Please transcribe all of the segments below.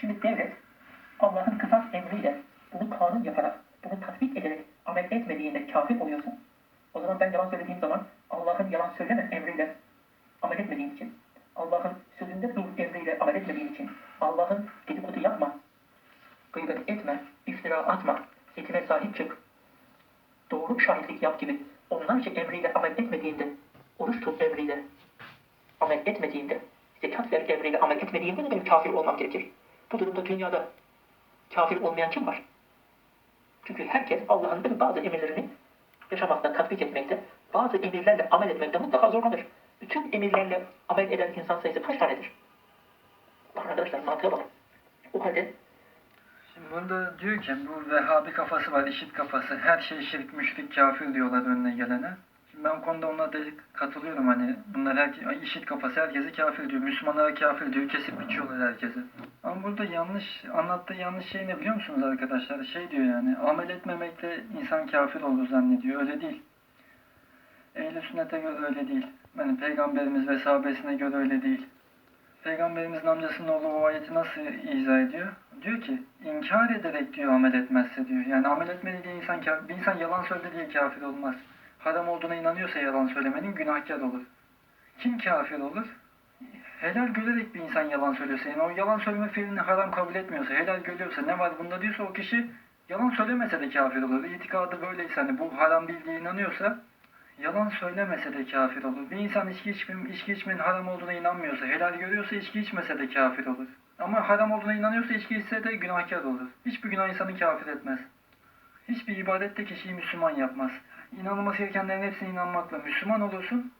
Şimdi devlet Allah'ın kısas emriyle bunu kanun yaparak, bunu tatbik ederek amel etmediğinde kafir oluyorsa o zaman ben yalan söylediğim zaman Allah'ın yalan söyleme emriyle amel etmediğim için, Allah'ın sözünde dur emriyle amel etmediğim için, Allah'ın dedikodu yapma, gıybet etme, iftira atma, etine sahip çık, doğru şahitlik yap gibi onlarca emriyle amel etmediğinde, oruç tut emriyle amel etmediğinde, zekat ver emriyle amel etmediğinde de benim kafir olmam gerekir. Bu durumda dünyada kafir olmayan kim var? Çünkü herkes Allah'ın bazı emirlerini yaşamakta, tatbik etmekte, bazı emirlerle amel etmekte mutlaka zorlanır. Bütün emirlerle amel eden insan sayısı kaç tanedir? Bakın arkadaşlar mantığa bakın. O halde Şimdi burada diyor ki bu Vehhabi kafası var, işit kafası. Her şey şirk, müşrik, kafir diyorlar önüne gelene. Şimdi ben o konuda ona da katılıyorum hani bunlar her, işit kafası herkesi kafir diyor. Müslümanlara kafir diyor, kesip biçiyorlar herkesi. Ama burada yanlış, anlattığı yanlış şey ne biliyor musunuz arkadaşlar? Şey diyor yani, amel etmemekle insan kafir olur zannediyor. Öyle değil. Ehl-i sünnete göre öyle değil. Yani peygamberimiz ve sahabesine göre öyle değil. Peygamberimizin amcasının oğlu bu ayeti nasıl izah ediyor? Diyor ki inkar ederek diyor amel etmezse diyor. Yani amel etmedi diye insan bir insan yalan söyledi diye kafir olmaz. Haram olduğuna inanıyorsa yalan söylemenin günahkar olur. Kim kafir olur? Helal görerek bir insan yalan söylüyorsa, yani o yalan söyleme fiilini haram kabul etmiyorsa, helal görüyorsa, ne var bunda diyorsa o kişi yalan söylemese de kafir olur. İtikadı böyleyse hani bu haram bildiği inanıyorsa Yalan söylemese de kafir olur. Bir insan içki, içmenin, içki içmenin haram olduğuna inanmıyorsa, helal görüyorsa içki içmese de kafir olur. Ama haram olduğuna inanıyorsa içki içse de günahkar olur. Hiçbir günah insanı kafir etmez. Hiçbir ibadette kişiyi Müslüman yapmaz. İnanılması gerekenlerin hepsine inanmakla Müslüman olursun.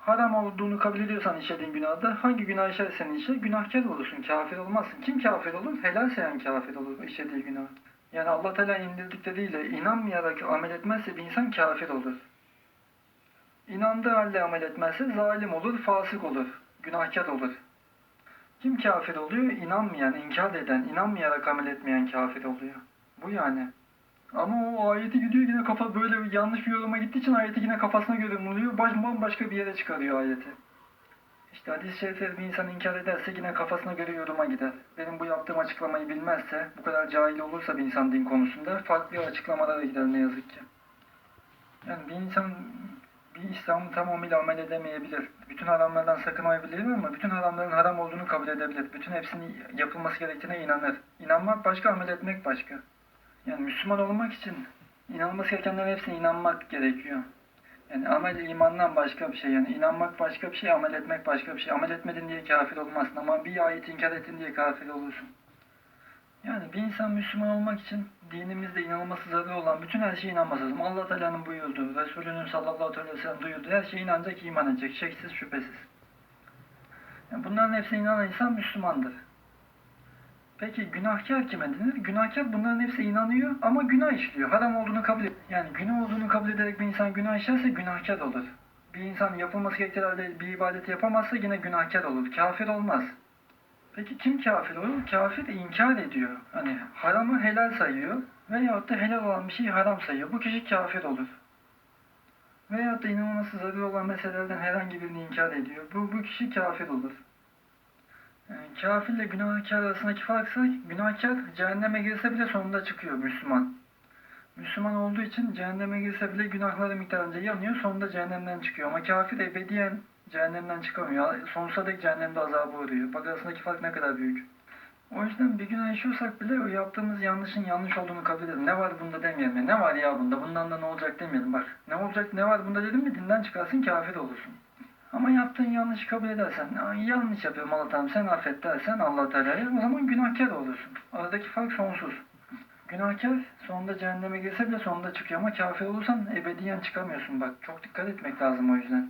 Haram olduğunu kabul ediyorsan işlediğin günahda hangi günah işlersen işle günahkar olursun, kafir olmazsın. Kim kafir olur? Helal sayan kafir olur işlediği günah. Yani Allah Teala indirdikleriyle inanmayarak amel etmezse bir insan kafir olur. İnandığı halde amel etmezse zalim olur, fasık olur, günahkar olur. Kim kafir oluyor? İnanmayan, inkar eden, inanmayarak amel etmeyen kafir oluyor. Bu yani. Ama o ayeti gidiyor yine kafa böyle yanlış bir yoruma gittiği için ayeti yine kafasına göre buluyor. Baş, bambaşka bir yere çıkarıyor ayeti. İşte hadis-i şerifleri bir insan inkar ederse yine kafasına göre yoruma gider. Benim bu yaptığım açıklamayı bilmezse, bu kadar cahil olursa bir insan din konusunda farklı açıklamalara gider ne yazık ki. Yani bir insan bir İslam'ı tamamıyla amel edemeyebilir. Bütün haramlardan sakınmayabilir ama bütün haramların haram olduğunu kabul edebilir. Bütün hepsinin yapılması gerektiğine inanır. İnanmak başka, amel etmek başka. Yani Müslüman olmak için inanılması gerekenlerin hepsine inanmak gerekiyor. Yani amel imandan başka bir şey. Yani inanmak başka bir şey, amel etmek başka bir şey. Amel etmedin diye kafir olmazsın ama bir ayet inkar ettin diye kafir olursun. Yani bir insan Müslüman olmak için dinimizde inanılması zararı olan bütün her şeye inanması lazım. Allah Teala'nın buyurduğu, Resulünün sallallahu aleyhi ve sellem duyurduğu her şeye inanacak, iman edecek. Şeksiz, şüphesiz. Yani bunların hepsine inanan insan Müslümandır. Peki günahkar kime denir? Günahkar bunların hepsine inanıyor ama günah işliyor. Haram olduğunu kabul ediyor. Yani günah olduğunu kabul ederek bir insan günah işlerse günahkar olur. Bir insan yapılması gerektiği halde bir ibadeti yapamazsa yine günahkar olur. Kafir olmaz. Peki kim kafir olur? Kafir inkar ediyor. Hani haramı helal sayıyor veyahut da helal olan bir şeyi haram sayıyor. Bu kişi kafir olur. Veyahut da inanılması zararı olan meselelerden herhangi birini inkar ediyor. Bu, bu kişi kafir olur. Kafirle günahkar arasındaki farksa günahkar cehenneme girse bile sonunda çıkıyor Müslüman. Müslüman olduğu için cehenneme girse bile günahları miktarınca yanıyor sonunda cehennemden çıkıyor. Ama kafir ebediyen cehennemden çıkamıyor. Sonsuza dek cehennemde azabı uğruyor. Bak arasındaki fark ne kadar büyük. O yüzden bir günah işiyorsak bile o yaptığımız yanlışın yanlış olduğunu kabul edelim. Ne var bunda demeyelim. Ne var ya bunda? Bundan da ne olacak demeyelim. Bak ne olacak ne var bunda dedim mi dinden çıkarsın kafir olursun. Ama yaptığın yanlışı kabul edersen, "Aa, yanlış yapıyorum Allah tamam sen affet dersen Allah Teala'ya o zaman günahkar olursun. Aradaki fark sonsuz. Günahkar sonunda cehenneme girse bile sonunda çıkıyor ama kafir olursan ebediyen çıkamıyorsun bak. Çok dikkat etmek lazım o yüzden.